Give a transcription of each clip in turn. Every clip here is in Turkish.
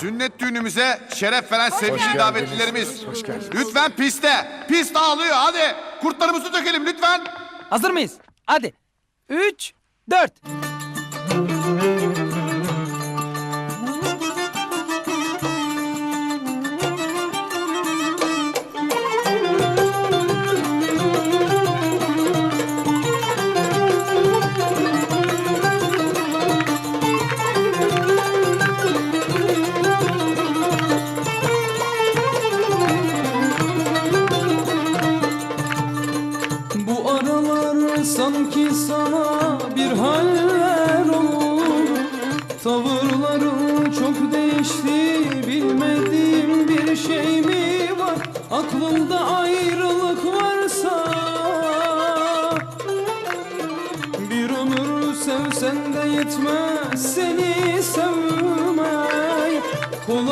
Sünnet düğünümüze şeref veren sevgili davetlilerimiz. Hoş geldiniz. Lütfen piste. Pist ağlıyor hadi. Kurtlarımızı dökelim lütfen. Hazır mıyız? Hadi. Üç, dört. Sanki sana bir haller oldu Tavırların çok değişti bilmediğim bir şey mi var? Aklında ayrılık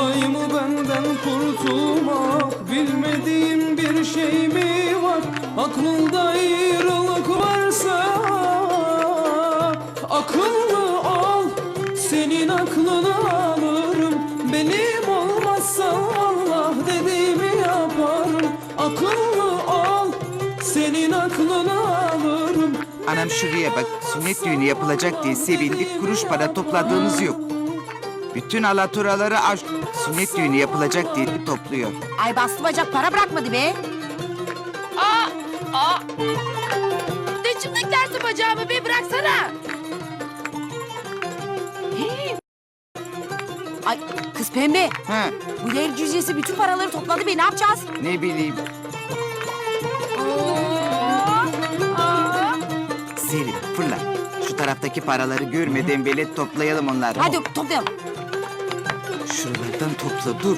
Kolay mı benden kurtulmak? Bilmediğim bir şey mi var? Aklında ayrılık varsa Akıllı ol. Senin aklını alırım. Benim olmazsa Allah dediğimi yaparım. Akıllı ol. Senin aklını alırım. Anam şuraya bak. Sünnet düğünü yapılacak diye sevindik. Kuruş para topladığımız yok. Bütün alaturaları aş... Sünnet düğünü yapılacak diye topluyor. Ay bastı bacak para bırakmadı be. Ne çimdiklersin bacağımı be bıraksana. Ay kız pembe. Ha, Bu yer cüzesi bütün paraları topladı be ne yapacağız? ne bileyim. Selim fırla. Şu taraftaki paraları görmeden velet toplayalım onları. Hadi toplayalım. Şuralardan topla dur.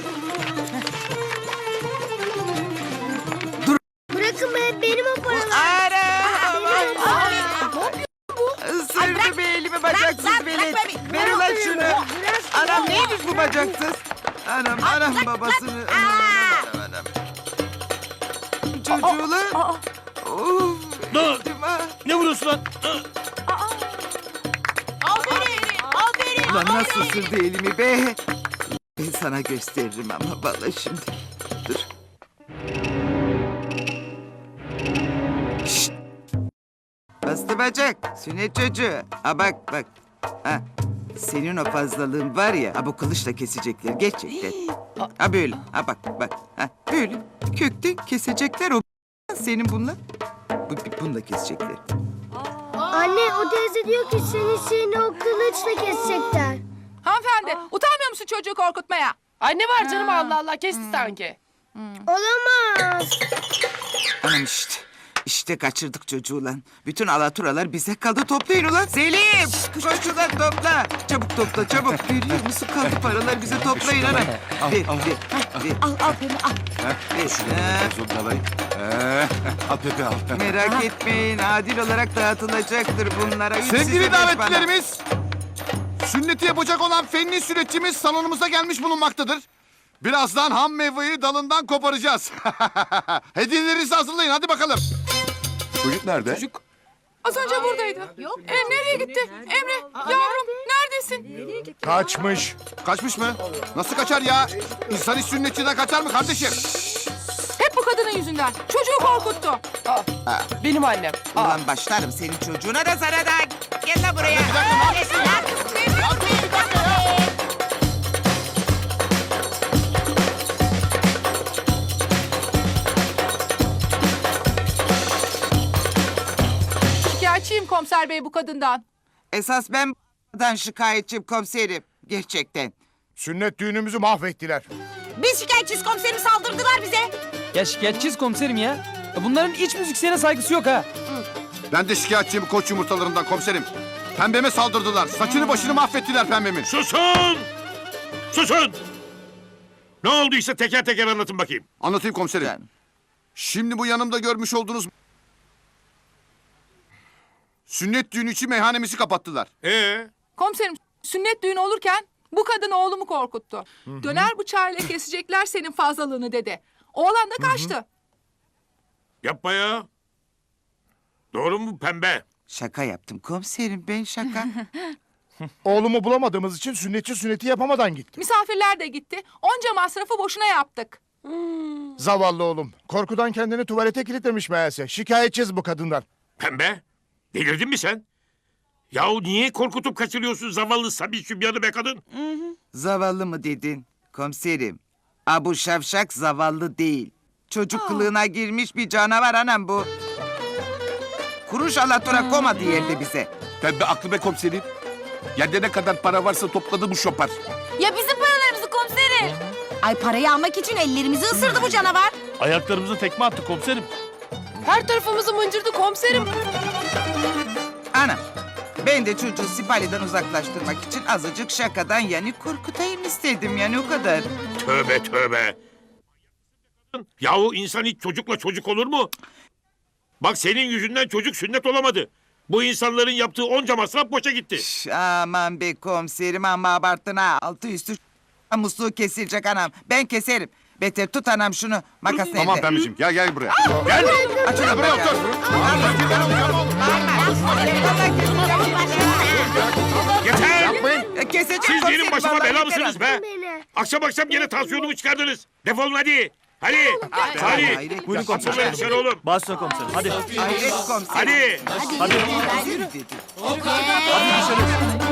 Bırakın be benim o paralar. Ara! Isırdı be elimi bacaksız velet. Ver ulan şunu. Anam neymiş bu bacaksız? Anam anam babasını. Anam anam anam. Çocuğu lan. Of. Dur. Ne vuruyorsun lan? Ulan nasıl ısırdı elimi be? Ben sana gösteririm ama vallahi şimdi. Dur. Şşt. Bastı bacak. Sünnet çocuğu. Ha bak bak. Ha. Senin o fazlalığın var ya, ha bu kılıçla kesecekler gerçekten. Ha böyle, ha bak bak. Ha böyle kökten kesecekler o senin bununla. Bu, bununla kesecekler. Anne o teyze diyor ki seni seni o kılıçla kesecekler. Hanımefendi utanmıyor musun çocuğu korkutmaya? Ay ne var canım Allah Allah kesti sanki. Olamaz. Anam işte. İşte kaçırdık çocuğu lan. Bütün alaturalar bize kaldı. Toplayın ulan. Selim! Koş ulan topla. Çabuk topla çabuk. Görüyor musun kaldı paralar bize toplayın anam. Ver, ver, ver. Al al pembe al. ver. Ha, Al Pepe al. Merak etmeyin. Adil olarak dağıtılacaktır bunlara. Üç size, Sevgili beş bana. davetlilerimiz. Sünneti yapacak olan fenli sünnetçimiz salonumuza gelmiş bulunmaktadır. Birazdan ham meyveyi dalından koparacağız. Hediyelerinizi hazırlayın hadi bakalım. Çocuk nerede? Az önce buradaydı. Yok. E, nereye gitti? Emre yavrum neredesin? Kaçmış. Kaçmış mı? Nasıl kaçar ya? İnsan hiç sünnetçiden kaçar mı kardeşim? Hep bu kadının yüzünden. Çocuğu korkuttu. Benim annem. Ulan başlarım senin çocuğuna da sana da. Gel lan buraya. Şikayetçiyim komiser bey bu kadından. Esas ben b***dan şikayetçiyim komiserim. Gerçekten. Sünnet düğünümüzü mahvettiler. Biz şikayetçiyiz komiserim saldırdılar bize. Ya şikayetçiyiz komiserim ya. Ya Bunların iç müziksiyene saygısı yok ha. Ben de şikayetçiyim koç yumurtalarından komiserim. Pembeme saldırdılar. Saçını başını mahvettiler pembemin. Susun! Susun! Ne olduysa teker teker anlatın bakayım. Anlatayım komiserim. Şimdi bu yanımda görmüş olduğunuz... Sünnet düğünü için meyhanemizi kapattılar. Ee, Komiserim sünnet düğünü olurken bu kadın oğlumu korkuttu. Döner bıçağıyla kesecekler senin fazlalığını dedi. Oğlan da kaçtı. yapma ya. Doğru mu pembe? Şaka yaptım komiserim ben şaka. Oğlumu bulamadığımız için sünnetçi sünneti yapamadan gitti. Misafirler de gitti. Onca masrafı boşuna yaptık. Zavallı oğlum. Korkudan kendini tuvalete kilitlemiş meğerse. Şikayetçiyiz bu kadından. Pembe, delirdin mi sen? Yahu niye korkutup kaçırıyorsun zavallı Sabi Sübyan'ı be kadın? Zavallı mı dedin? Komiserim. Abu Şavşak zavallı değil. Çocuk kılığına girmiş bir canavar anam bu. Kuruş alatura komadı yerde bize. Pembe aklı be komiserim. Yerde ne kadar para varsa topladı bu şopar. Ya bizim paralarımızı komiserim. Ay parayı almak için ellerimizi ısırdı bu canavar. Ayaklarımızı tekme attı komiserim. Her tarafımızı mıncırdı komiserim. Anam. Ben de çocuğu Sipali'den uzaklaştırmak için azıcık şakadan yani korkutayım istedim yani o kadar. Tövbe tövbe. Yahu insan hiç çocukla çocuk olur mu? Bak senin yüzünden çocuk sünnet olamadı. Bu insanların yaptığı onca masraf boşa gitti. Şş, aman be komiserim ama abarttın ha. Altı üstü ş- musluğu kesilecek anam. Ben keserim. Beter tut anam şunu makas Tamam elde. pembeciğim gel gel buraya. Gel. Açın da buraya otur. Yeter. Kesecek Siz benim başıma bela mısınız be? Akşam akşam gene tansiyonumu çıkardınız. Defolun hadi. Hadi. artık. Hadi. Hayret Buyurun komiserim. komiserim. Dışarı oğlum. Başla komiserim hadi. Hayret komiserim. Hadi. Hadi. Yürü dedi. Hadi dışarı.